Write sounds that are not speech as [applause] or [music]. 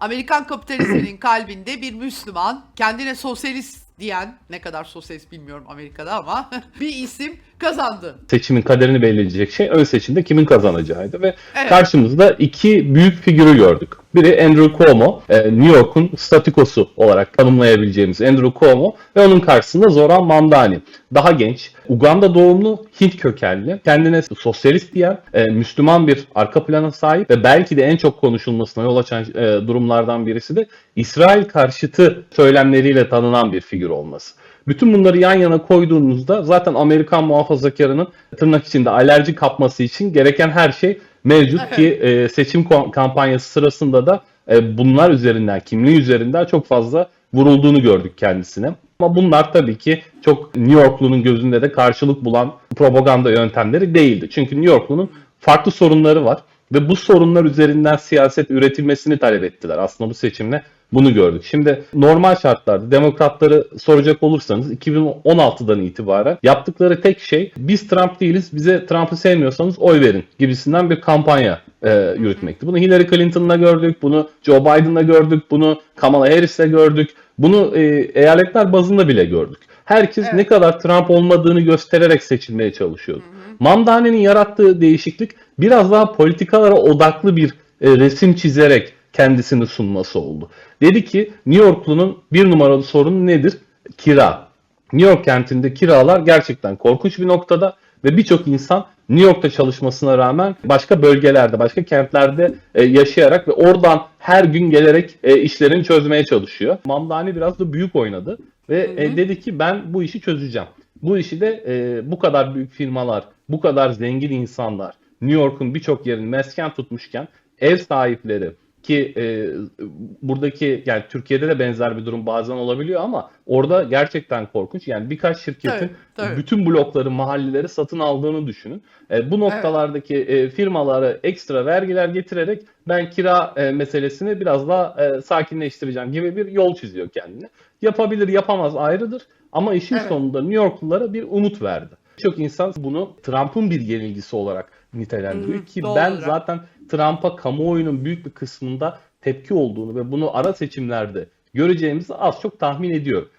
Amerikan kapitalistlerin kalbinde bir Müslüman, kendine sosyalist diyen, ne kadar sosyalist bilmiyorum Amerika'da ama [laughs] bir isim kazandı. seçimin kaderini belirleyecek şey ön seçimde kimin kazanacağıydı ve Evet. karşımızda iki büyük figürü gördük. Biri Andrew Cuomo, e, New York'un statikosu olarak tanımlayabileceğimiz Andrew Cuomo ve onun karşısında Zoran Mamdani. Daha genç, Uganda doğumlu, Hint kökenli, kendine sosyalist diyen, e, Müslüman bir arka plana sahip ve belki de en çok konuşulmasına yol açan e, durumlardan birisi de İsrail karşıtı söylemleriyle tanınan bir figür olması. Bütün bunları yan yana koyduğunuzda zaten Amerikan muhafazakarının tırnak içinde alerji kapması için gereken her şey mevcut ki e, seçim kampanyası sırasında da e, bunlar üzerinden, kimliği üzerinden çok fazla vurulduğunu gördük kendisine. Ama bunlar tabii ki çok New Yorklu'nun gözünde de karşılık bulan propaganda yöntemleri değildi. Çünkü New Yorklu'nun farklı sorunları var ve bu sorunlar üzerinden siyaset üretilmesini talep ettiler. Aslında bu seçimle bunu gördük. Şimdi normal şartlarda demokratları soracak olursanız 2016'dan itibaren yaptıkları tek şey biz Trump değiliz bize Trump'ı sevmiyorsanız oy verin gibisinden bir kampanya e, yürütmekti. Bunu Hillary Clinton'la gördük, bunu Joe Biden'la gördük, bunu Kamala Harris'le gördük, bunu e, eyaletler bazında bile gördük. Herkes Evet. ne kadar Trump olmadığını göstererek seçilmeye çalışıyordu. Mamdane'nin yarattığı değişiklik biraz daha politikalara odaklı bir e, resim çizerek kendisini sunması oldu. Dedi ki New Yorklu'nun bir numaralı sorunu nedir? Kira. New York kentinde kiralar gerçekten korkunç bir noktada ve birçok insan New York'ta çalışmasına rağmen başka bölgelerde, başka kentlerde e, yaşayarak ve oradan her gün gelerek e, işlerini çözmeye çalışıyor. Mamdani biraz da büyük oynadı ve e, dedi ki ben bu işi çözeceğim. Bu işi de bu kadar büyük firmalar, bu kadar zengin insanlar, New York'un birçok yerini mesken tutmuşken ev sahipleri ki e, buradaki yani Türkiye'de de benzer bir durum bazen olabiliyor ama orada gerçekten korkunç. Yani birkaç şirketin Tabii, tabii. bütün blokları, mahalleleri satın aldığını düşünün. E, bu noktalardaki e, firmalara ekstra vergiler getirerek ben kira e, meselesini biraz daha e, sakinleştireceğim gibi bir yol çiziyor kendine. Yapabilir, yapamaz ayrıdır ama işin Evet. sonunda New Yorklulara bir umut verdi. Çok insan bunu Trump'ın bir yenilgisi olarak nitelendiriyor Hı ki ben olarak. zaten Trump'a kamuoyunun büyük bir kısmında tepki olduğunu ve bunu ara seçimlerde göreceğimizi az çok tahmin ediyorum.